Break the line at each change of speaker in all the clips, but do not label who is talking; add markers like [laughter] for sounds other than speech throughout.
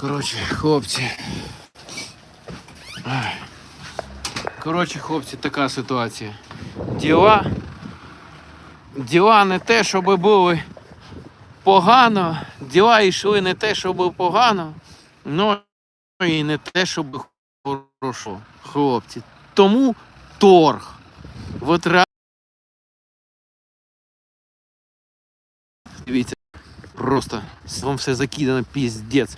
Коротше, хлопці. Коротше, хлопці, така ситуація. Діла. Діла не те, щоб були погано. Діла йшли не те, щоб погано, ну і не те, щоб хорошо. Хлопці. Тому торг. От. Дивіться. Просто вам все закидано, піздець.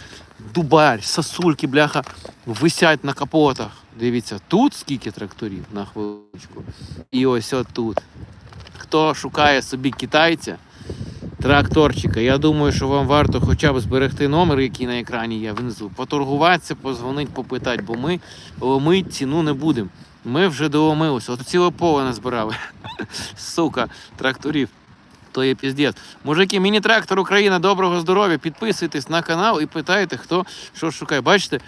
Дубарь, сосульки, бляха, висять на капотах. Дивіться, тут скільки тракторів на хвилиночку. І ось отут. Хто шукає собі китайця, тракторчика, я думаю, що вам варто хоча б зберегти номер, який на екрані є внизу, поторгуватися, позвонити, попитати, бо ми ломити ціну не будемо. Ми вже доломилися. От ціле назбирали. [laughs] Сука, тракторів. То є піздець. Мужики, міні-трактор Україна, доброго здоров'я. Підписуйтесь на канал і питайте, хто що шукає. Бачите?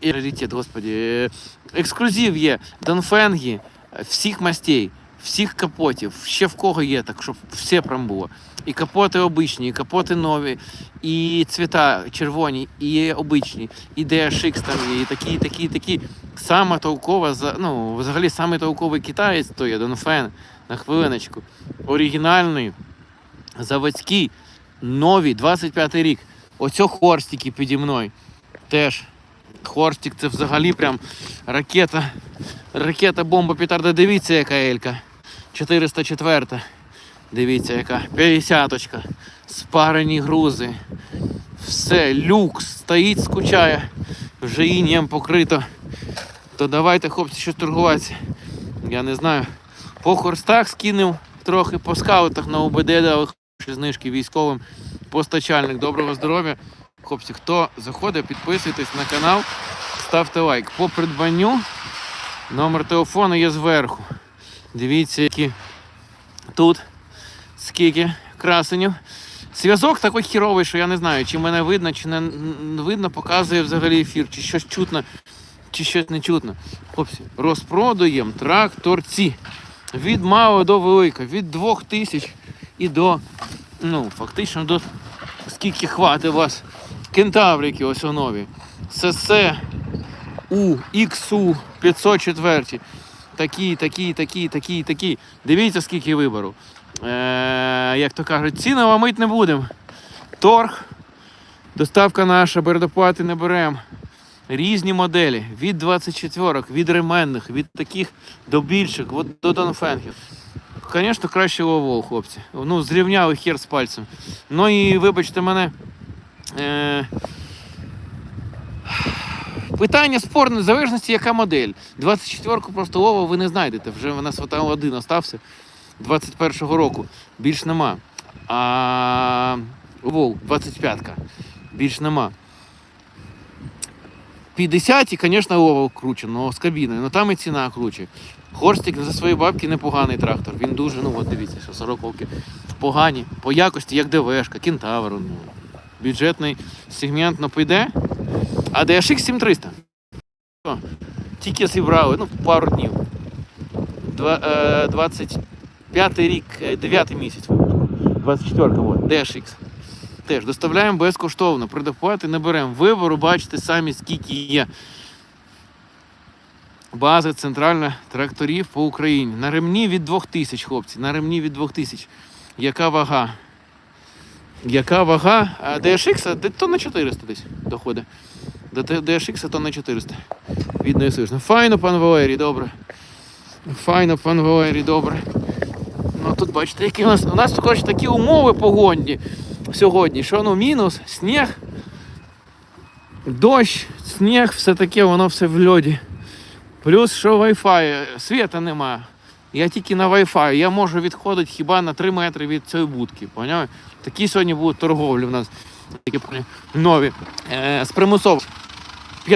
І раритет, господі. Ексклюзив є. Донфенги е, всіх мастей, всіх капотів. Ще в кого є, так щоб все прям було. І капоти обичні, і капоти нові, і цвіта червоні, і обичні, і DSX там і такі, і такі, і такі. Сама толкова, ну, взагалі самий толковий китаєць, то є Донфен, на хвилиночку. Оригінальний заводські, нові, 25 рік. Оцьо хорстики піді мною. Теж. Хорстик це взагалі прям ракета. Ракета бомба петарда. Дивіться, яка елька. 404. Дивіться, яка. 50-очка. Спарені грузи. Все, люкс стоїть, скучає. Вже інєм покрито. То давайте, хлопці, щось торгуватися. Я не знаю. По хорстах скинув трохи, по скаутах на УБД дали знижки військовим постачальник. Доброго здоров'я. Хлопці, хто заходить, підписуйтесь на канал, ставте лайк. По придбанню номер телефону є зверху. Дивіться, які тут скільки красенів. Зв'язок такий хіровий, що я не знаю, чи мене видно, чи не видно, показує взагалі ефір, чи щось чутно, чи щось не чутно. Хлопці, розпродаємо тракторці. Від малого до великого, від 2000 і до, ну, фактично до скільки хватить вас кентаврики ось у нові. СС У, XU 504. Такі, такі, такі, такі, такі. Дивіться, скільки вибору. Е, як то кажуть, ціни ламить не будемо. Торг, доставка наша, передоплати не беремо. Різні моделі від 24, від ременних, від таких до більших, от до донфенгів. Звісно, краще ловол, хлопці. Ну, зрівняли хер з пальцем. Ну і вибачте мене. Е... Питання спорне, в залежності, яка модель. 24-ку просто лову ви не знайдете. Вже в нас там один остався 21-го року. Більш нема. А Вол, 25-ка. Більш нема. 50 звісно, Лова круче, але з кабіною, але там і ціна круче. Хорстик за свої бабки непоганий трактор. Він дуже, ну от дивіться, що 40 років. Погані, по якості, як ДВшка, Кентавр. Ну, бюджетний сегмент ну, піде. А DSX 7300. Тільки зібрали, ну, пару днів. Два, е, 25 рік, 9 місяць. 24 вот, DSX. Теж доставляємо безкоштовно, предоплати не беремо. Вибору бачите самі, скільки є. База центральна тракторів по Україні. На ремні від 2000, хлопці. На ремні від 2000. Яка вага? Яка вага? А DSX то на 400 десь доходить. До DSX то на 400. Видно і слышно. Файно, пан Валерій, добре. Файно, пан Валерій, добре. Ну тут бачите, які у нас. У нас коротше, такі умови погодні сьогодні, що ну мінус, сніг, дощ, сніг, все таке, воно все в льоді. Плюс що Wi-Fi, світа нема. Я тільки на Wi-Fi. Я можу відходити хіба на 3 метри від цієї будки. Поняв? Такі сьогодні будуть торговлі в нас. Такі нові. Е, з примусов.